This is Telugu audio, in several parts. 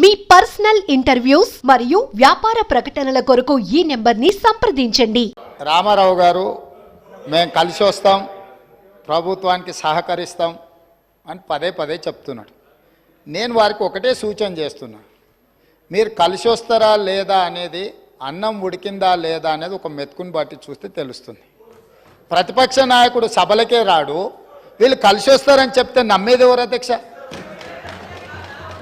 మీ పర్సనల్ ఇంటర్వ్యూస్ మరియు వ్యాపార ప్రకటనల కొరకు ఈ నెంబర్ని సంప్రదించండి. రామారావు గారు మేము కలిసి వస్తాం ప్రభుత్వానికి సహకరిస్తాం అని పదే పదే చెప్తున్నాడు. నేను వారికి ఒకటే సూచన చేస్తున్నా. మీరు కలిసి వస్తారా లేదా అనేది అన్నం ఉడికిందా లేదా అనేది ఒక మెతుకుని బట్టి చూస్తే తెలుస్తుంది. ప్రతిపక్ష నాయకుడు సభలకే రాడు వీళ్ళు కలిసి వస్తారని చెప్తే నమ్మేది ఎవరు అధ్యక్ష?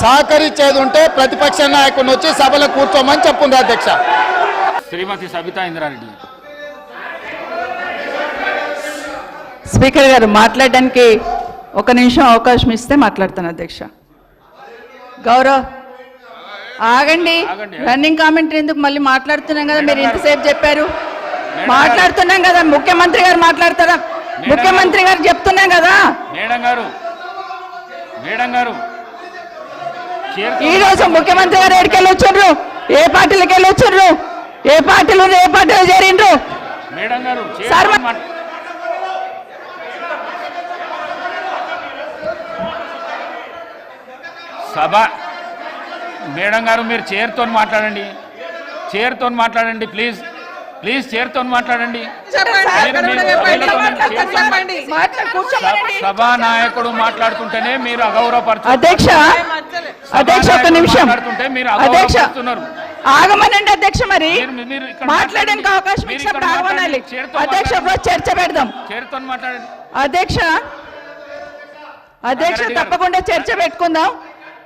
సహకరించేది ఉంటే ప్రతిపక్ష నాయకుడిని వచ్చి సభలో కూర్చోమని చెప్పుండ్రు అధ్యక్ష. శ్రీమతి సబితా ఇంద్రారెడ్డి. స్పీకర్ గారు మాట్లాడడానికి ఒక నిమిషం అవకాశం ఇస్తే మాట్లాడతాను అధ్యక్ష. గౌరవ్ ఆగండి. రన్నింగ్ కామెంటరీ ఎందుకు మళ్ళీ మాట్లాడుతున్నాం కదా? మీరు ఇంతసేపు చెప్పారు. మాట్లాడుతున్నాం కదా? ముఖ్యమంత్రి గారు మాట్లాడతారా? ముఖ్యమంత్రి గారు చెప్తున్నాం కదా? మేడం గారు. మేడం గారు. ఈ రోజు ముఖ్యమంత్రి గారు ఎక్కడికి వెళ్ళి వచ్చిండ్రు? ఏ పార్టీలకు వెళ్ళి వచ్చిండ్రు? ఏ పార్టీలు ఏ పార్టీలో చేరిండ్రు? సభ మేడం గారు మీరు చైర్తో మాట్లాడండి. చైర్తో మాట్లాడండి ప్లీజ్. ప్లీజ్ చైర్తో మాట్లాడండి. మీరు- మీరు వీళ్ళతో చైర్తో సభ- సభా నాయకుడు మాట్లాడుతుంటేనే మీరు అగౌరవపరచు అధ్యక్ష అధ్యక్ష ఒక నిమిషం. మాట్లాడుతుంటే మీరు అగౌరవపరుస్తున్నారు. ఆగమనండి అధ్యక్ష మరి. మాట్లాడడానికి అవకాశం మీరు ఇచ్చినప్పుడు ఆగమనాలి. అధ్యక్ష చర్చ పెడదాం. చైర్తో మాట్లాడండి. అధ్యక్ష అధ్యక్ష. తప్పకుండా చర్చ పెట్టుకుందాం.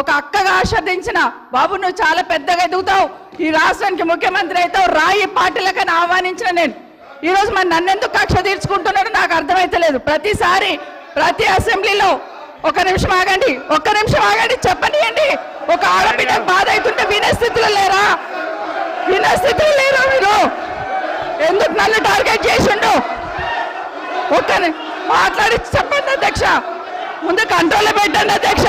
ఒక అక్కగా ఆశ్రదించిన బాబు నువ్వు చాలా పెద్దగా ఎదుగుతావు. ఈ రాష్ట్రానికి ముఖ్యమంత్రి అవుతావు. రాయి పార్టీలకని ఆహ్వానించిన నేను. ఈ రోజు మరి నన్నెందుకు కక్ష తీర్చుకుంటున్నాడు నాకు అర్థమైతలేదు ప్రతిసారి ప్రతి అసెంబ్లీలో ఒక నిమిషం ఆగండి. ఒక్క నిమిషం ఆగండి. చెప్పనియండి. ఒక ఆడబిడ్డ బాధ అవుతుంటే వినే స్థితిలో లేరా? వినే స్థితిలో లేరా మీరు? ఎందుకు నన్ను టార్గెట్ చేసిండు ఒక్క మాట్లాడి చెప్పండి అధ్యక్ష. ముందు కంట్రోల్లో పెట్టండి అధ్యక్ష.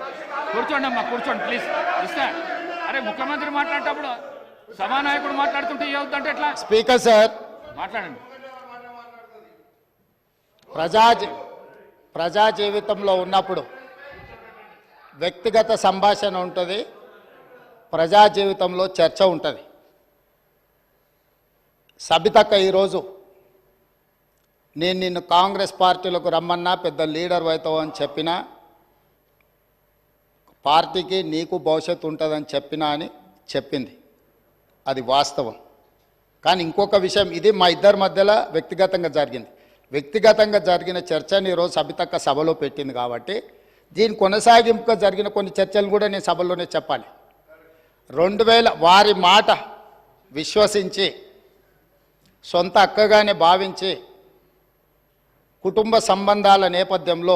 కూర్చోండి అమ్మా కూర్చోండి ప్లీజ్ ఇస్తా. అరే ముఖ్యమంత్రి మాట్లాడేటప్పుడు సభానాయకుడు మాట్లాడుతుంటే ఏవద్దంటే ఎట్లా? Speaker sir. మాట్లాడండి. ప్రజా ప్రజా జీవితంలో ఉన్నప్పుడు వ్యక్తిగత సంభాషణ ఉంటుంది ప్రజా జీవితంలో చర్చ ఉంటుంది. సబితక్క ఈరోజు నేను నిన్ను కాంగ్రెస్ పార్టీలకు రమ్మన్నా పెద్ద లీడర్ అవుతావు అని చెప్పినా పార్టీకి నీకు భవిష్యత్తు ఉంటుందని చెప్పినా అని చెప్పింది. అది వాస్తవం. కానీ ఇంకొక విషయం ఇది మా ఇద్దరి మధ్యలో వ్యక్తిగతంగా జరిగింది. వ్యక్తిగతంగా జరిగిన చర్చని ఈరోజు సబితక్క సభలో పెట్టింది కాబట్టి దీని కొనసాగింపుగా జరిగిన కొన్ని చర్చలు కూడా నేను సభలోనే చెప్పాలి. రెండు వేల వారి మాట విశ్వసించి సొంత అక్కగానే భావించి కుటుంబ సంబంధాల నేపథ్యంలో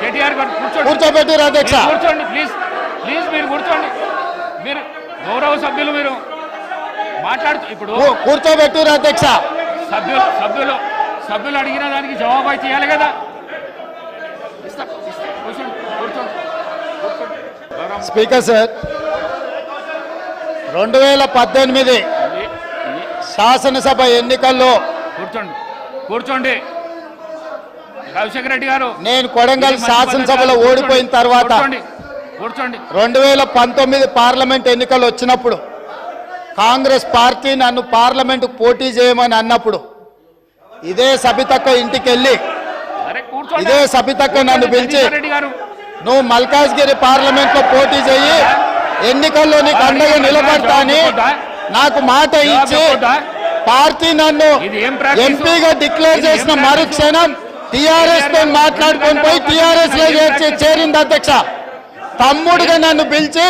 కేటీఆర్ గారు కూర్చోండి. కూర్చోబెట్టిరు అధ్యక్ష కూర్చోండి ప్లీజ్ ప్లీజ్ మీరు కూర్చోండి. మీరు గౌరవ సభ్యులు మీరు. మాట్లాడుతూ ఇప్పుడు కూర్చోబెట్టిరు అధ్యక్ష సభ్యులు సభ్యులు సభ్యులు అడిగిన దానికి జవాబు అయితే ఇవ్వాలి కదా. స్పీకర్ సార్ రెండు వేల పద్దెనిమిది శాసనసభ ఎన్నికల్లో కూర్చోండి కూర్చోండి. కౌశిక్ రెడ్డి గారు నేను కొడంగల్ శాసనసభలో. ఓడిపోయిన. తర్వాత రెండు వేల పంతొమ్మిది పార్లమెంట్ ఎన్నికలు వచ్చినప్పుడు కాంగ్రెస్ పార్టీ నన్ను పార్లమెంట్ పోటీ చేయమని అన్నప్పుడు ఇదే సబితక్క ఇంటికి వెళ్ళి ఇదే సబితక్క నన్ను పిలిచి నువ్వు మల్కాజ్గిరి పార్లమెంట్లో పోటీ చేయి ఎన్నికల్లో నీకు అండగా నిలబడతా అని నాకు మాట ఇచ్చి పార్టీ నన్ను? ఎంపీగా డిక్లేర్ చేసిన? మరుక్షణం టిఆర్ఎస్తో మాట్లాడుకొని పోయి టిఆర్ఎస్లో చేరింది అధ్యక్ష. తమ్ముడుగా నన్ను పిలిచి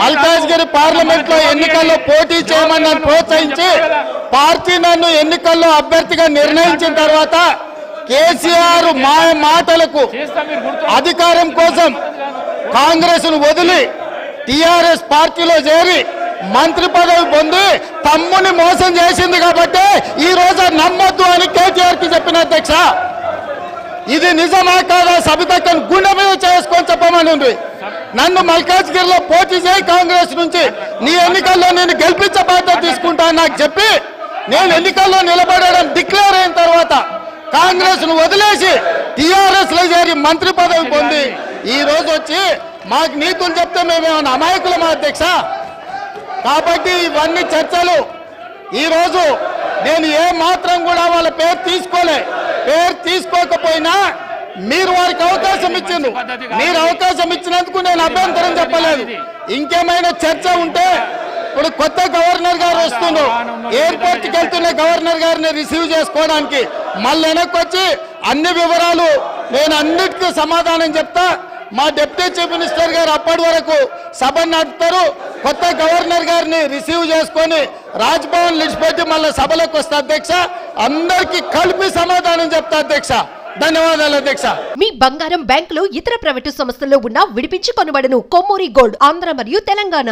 మల్కాజ్గిరి పార్లమెంట్లో ఎన్నికల్లో పోటీ చేయమని నన్ను ప్రోత్సహించి పార్టీ నన్ను ఎన్నికల్లో అభ్యర్థిగా నిర్ణయించిన తర్వాత కేసీఆర్ మాయ మాటలకు అధికారం కోసం కాంగ్రెస్ను వదిలి టిఆర్ఎస్ పార్టీలో చేరి మంత్రి పదవి పొంది తమ్ముని మోసం చేసింది కాబట్టి ఈ రోజు నమ్మొద్దు అని కేటీఆర్కి చెప్పిన అధ్యక్ష. ఇది నిజమా కాదా? సబితక్కను గుండె మీద చేసుకొని చెప్పమని ఉంది. నన్ను మల్కాజ్గిరిలో పోటీ చేయి కాంగ్రెస్ నుంచి. నీ ఎన్నికల్లో నేను గెలిపించే బాధ్యత తీసుకుంటా నాకు చెప్పి నేను ఎన్నికల్లో నిలబడడం డిక్లేర్ అయిన తర్వాత కాంగ్రెస్ను వదిలేసి టిఆర్ఎస్లో చేరి మంత్రి పదవి పొంది ఈ రోజు వచ్చి మాకు నీతులు చెప్తే మేమేమన్నా అమాయకులమా అధ్యక్ష? కాబట్టి ఇవన్నీ చర్చలు. ఈరోజు నేను ఏ మాత్రం కూడా వాళ్ళ పేరు తీసుకోలే. పేరు తీసుకోకపోయినా మీరు వారికి అవకాశం ఇచ్చిండ్రు. మీరు అవకాశం ఇచ్చినందుకు నేను అభ్యంతరం చెప్పలేదు. ఇంకేమైనా చర్చ ఉంటే ఇప్పుడు కొత్త గవర్నర్ గారు వస్తున్నారు ఎయిర్పోర్ట్కి వెళ్తున్న గవర్నర్ గారిని రిసీవ్ చేసుకోవడానికి మళ్ళీ వెనక్కి వచ్చి అన్ని వివరాలు నేను అన్నిటికీ సమాధానం చెప్తా. మా డిప్యూటీ చీఫ్ మినిస్టర్ గారు అప్పటి వరకు సభ నడుపుతారు. కొత్త గవర్నర్ గారిని రిసీవ్ చేసుకొని రాజ్భవన్ విడిచిపెట్టి మళ్ళీ సభలోకి వస్తే అధ్యక్ష. అందరికీ కలిపి సమాధానం చెప్తా అధ్యక్ష. ధన్యవాదాలు అధ్యక్ష. మీ బంగారం బ్యాంకులో ఇతర ప్రైవేటు సంస్థల్లో ఉన్న విడిపించి కొనబడను కొమ్మూరి గోల్డ్ ఆంధ్ర మరియు తెలంగాణ.